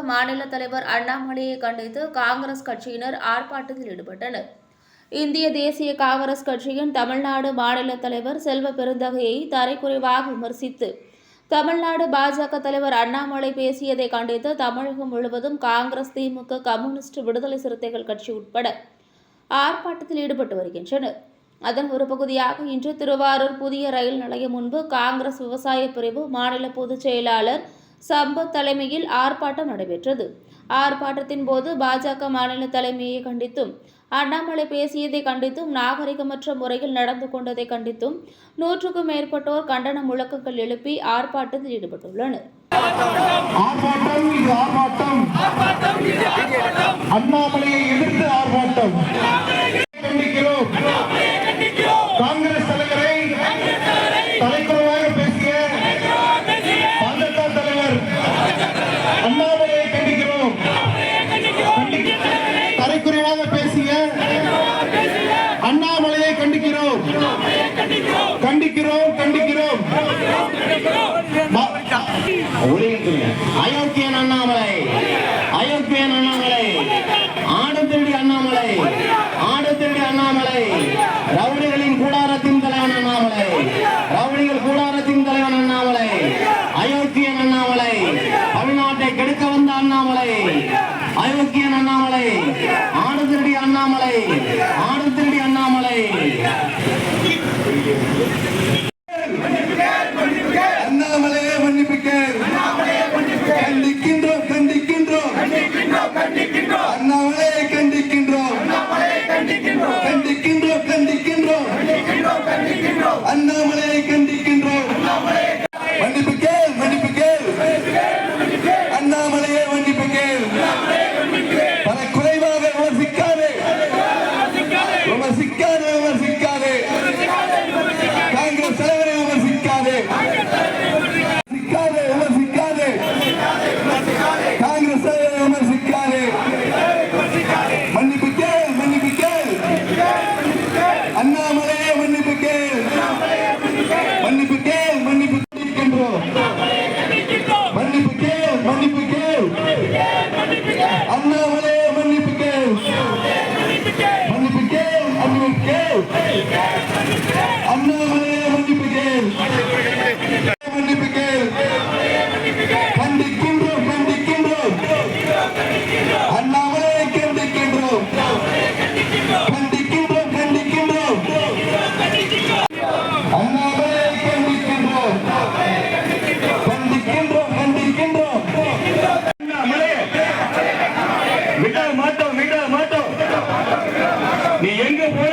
மாநில தலைவர் அண்ணாமலையை கண்டித்து காங்கிரஸ் கட்சியினர் ஆர்ப்பாட்டத்தில் ஈடுபட்டனர். இந்திய தேசிய காங்கிரஸ் கட்சியின் தமிழ்நாடு மாநில தலைவர் செல்வ பெருந்தகையை தரைக்குறைவாக விமர்சித்து தமிழ்நாடு பாஜக தலைவர் அண்ணாமலை பேசியதை கண்டித்து தமிழகம் முழுவதும் காங்கிரஸ் திமுக கம்யூனிஸ்ட் விடுதலை சிறுத்தைகள் கட்சி உட்பட ஆர்ப்பாட்டத்தில் ஈடுபட்டு வருகின்றனர். அதன் ஒரு பகுதியாக இன்று திருவாரூர் புதிய ரயில் நிலையம் முன்பு காங்கிரஸ் விவசாய பிரிவு மாநில பொதுச் செயலாளர் சம்பத் தலைமையில் ஆர்ப்பாட்டம் நடைபெற்றது. ஆர்ப்பாட்டத்தின் போது பாஜக மாநில தலைமையை கண்டித்தும் அண்ணாமலை பேசியதை கண்டித்தும் நாகரிகமற்ற முறையில் நடந்து கொண்டதை கண்டித்தும் நூற்றுக்கும் மேற்பட்டோர் கண்டன முழக்கங்கள் எழுப்பி ஆர்ப்பாட்டத்தில் ஈடுபட்டுள்ளனர். அண்ணாமலையை எதிர்த்து ஆர்ப்பாட்டம். அண்ணாமலையை கண்டிக்கிறோம். தரைக்குறைவாக பேசிய அண்ணாமலையை கண்டிக்கிறோம். கண்டிக்கிறோம் கண்டிக்கிறோம். அயோக்கியன் அண்ணாமலை. அயோக்கியன் அண்ணாமலை. ஆடு அண்ணாமலை. ஆடு அண்ணாமலை. ரவுடிகளின் கூடாரத்தின் தலைவன் அண்ணாமலை. ரவுடிகள் கூடாரத்தின் தலைவன் அண்ணாமலை அயோக்கியன் அண்ணாமலை தமிழ்நாட்டை கெடுக்க வந்த அண்ணாமலை. அயோக்கியன் அண்ணாமலை. ஆடுதிருடி அண்ணாமலை. நீ எங்க போய்